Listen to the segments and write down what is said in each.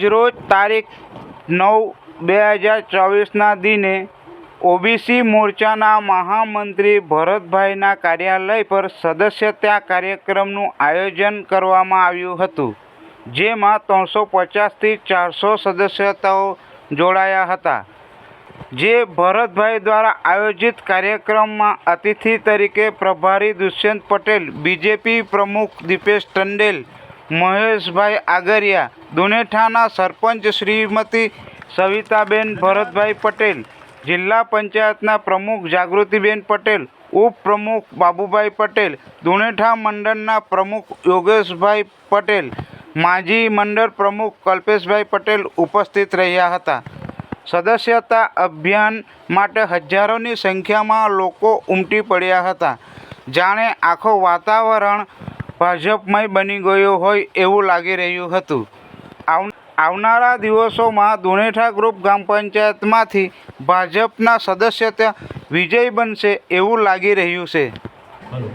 આજરોજ તારીખ નવ બે હજાર ચોવીસના દિને ઓબીસી મોરચાના મહામંત્રી ભરતભાઈના કાર્યાલય પર સદસ્યતા કાર્યક્રમનું આયોજન કરવામાં આવ્યું હતું, જેમાં ત્રણસો પચાસથી ચારસો સદસ્યતાઓ જોડાયા હતા. જે ભરતભાઈ દ્વારા આયોજિત કાર્યક્રમમાં અતિથિ તરીકે પ્રભારી દુષ્યંત પટેલ, બીજેપી પ્રમુખ દીપેશ ટંડેલ મહેશભાઈ આગરિયા, દુનેઠાના સરપંચ શ્રીમતી સવિતાબેન ભરતભાઈ પટેલ, જિલ્લા પંચાયતના પ્રમુખ જાગૃતિબેન પટેલ, ઉપપ્રમુખ બાબુભાઈ પટેલ, દુનેઠા મંડળના પ્રમુખ યોગેશભાઈ પટેલ, માજી મંડળ પ્રમુખ કલ્પેશભાઈ પટેલ ઉપસ્થિત રહ્યા હતા. સદસ્યતા અભિયાન માટે હજારોની સંખ્યામાં લોકો ઉમટી પડ્યા હતા. જાણે આખો વાતાવરણ ભાજપમય બની ગયો હોય એવું લાગી રહ્યું હતું આવ આવનારા દિવસોમાં દુનેઠા ગ્રુપ ગ્રામ પંચાયતમાંથી ભાજપના સદસ્યતા વિજય બનશે એવું લાગી રહ્યું છે हेलो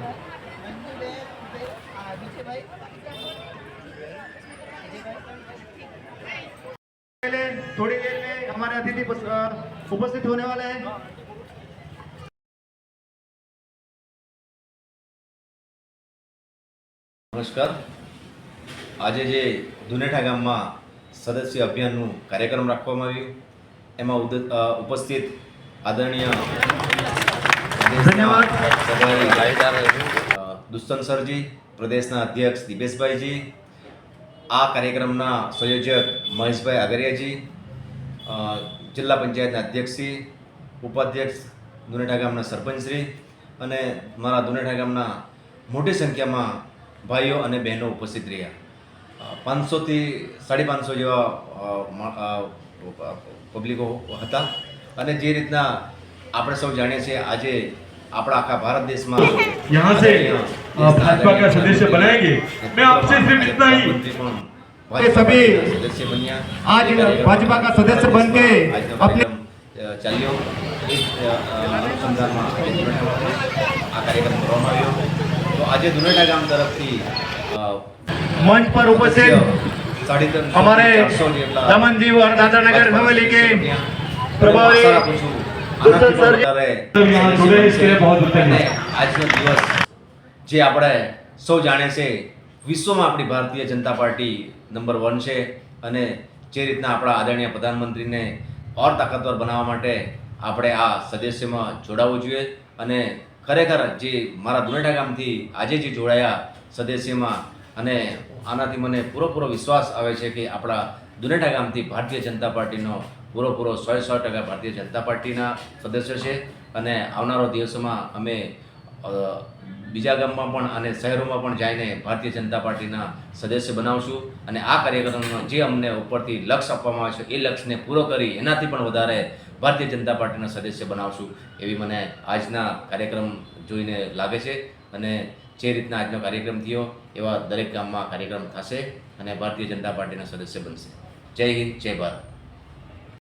पहले थोड़ी देर में हमारे अतिथि बस- अ, उपस्थित होने वाले हैं નમસ્કાર. આજે જે દુનેઠા ગામમાં સદસ્ય અભિયાનનું કાર્યક્રમ રાખવામાં આવ્યું. એમાં ઉપસ્થિત આદરણીય ધન્યવાદ. પ્રભારી, દુસ્તન દુષ્યંત સરજી પ્રદેશના અધ્યક્ષ દિપેશભાઈજી આ કાર્યક્રમના સંયોજક મહેશભાઈ આગરિયાજી જિલ્લા પંચાયતના અધ્યક્ષશ્રી ઉપાધ્યક્ષ દુનેઠા ગામના સરપંચશ્રી અને મારા દુનેઠા ગામના મોટી સંખ્યામાં ભાઈઓ અને બહેનો ઉપસ્થિત રહ્યા પાંચસોથી સાડી પાંચસો જેવા અ, મા- અ, પબ્લિકો હતા અને જે રીતના આપણે સૌ જાણીએ છીએ આજે આપણા આખા ભારત દેશમાં यहाँ से अ, भाजपा का सदस्य बनाएंगे मैं आपसे सिर्फ इतना ही ये सभी સદસ્ય બન્યા आज भाजपा का सदस्य बन के આજનો अपने કાર્યક્રમ, અ, ચાલ્યો એ જ, અ, અ, અનુસંધાનમાં આજે દુનેઠામાં આ કાર્યક્રમ કરવામાં આવ્યો આજે ધુનેટા ગામ તરફથી મંચ પર ઉપસ્થિત અમારે દમનજી દાદાનગર હવેલી કે પ્રભારી આજનો દિવસ જે આપણે સૌ જાણે છે વિશ્વમાં આપણી Bharatiya Janata party number one છે અને જે રીતના આપણા આદરણીય પ્રધાનમંત્રીને ઓર તાકાતવર બનાવવા માટે આપણે આ સદસ્યમાં જોડાવવું જોઈએ અને ખરેખર જે મારા દુનેટા ગામથી આજે જે જોડાયા સદસ્યમાં અને આનાથી મને પૂરેપૂરો વિશ્વાસ આવે છે કે આપણા દુનેટા ગામથી ભારતીય જનતા પાર્ટીનો પૂરેપૂરો સો સો ટકા ભારતીય જનતા પાર્ટીના સદસ્ય છે. અને આવનારો દિવસોમાં અમે બીજા ગામમાં પણ અને શહેરોમાં પણ જઈને ભારતીય જનતા પાર્ટીના સદસ્ય બનાવશું અને આ કાર્યક્રમનો જે અમને ઉપરથી લક્ષ્ય આપવામાં આવ્યો છે, એ લક્ષ્યને પૂરો કરી એનાથી પણ વધારે ભારતીય જનતા પાર્ટીના સદસ્ય બનાવશું એવી મને આજના કાર્યક્રમ જોઈને લાગે છે અને જે રીતના આજનો કાર્યક્રમ થયો એવા દરેક ગામમાં કાર્યક્રમ થશે અને ભારતીય જનતા પાર્ટીના સદસ્ય બનશે. જય હિન્દ, જય ભારત.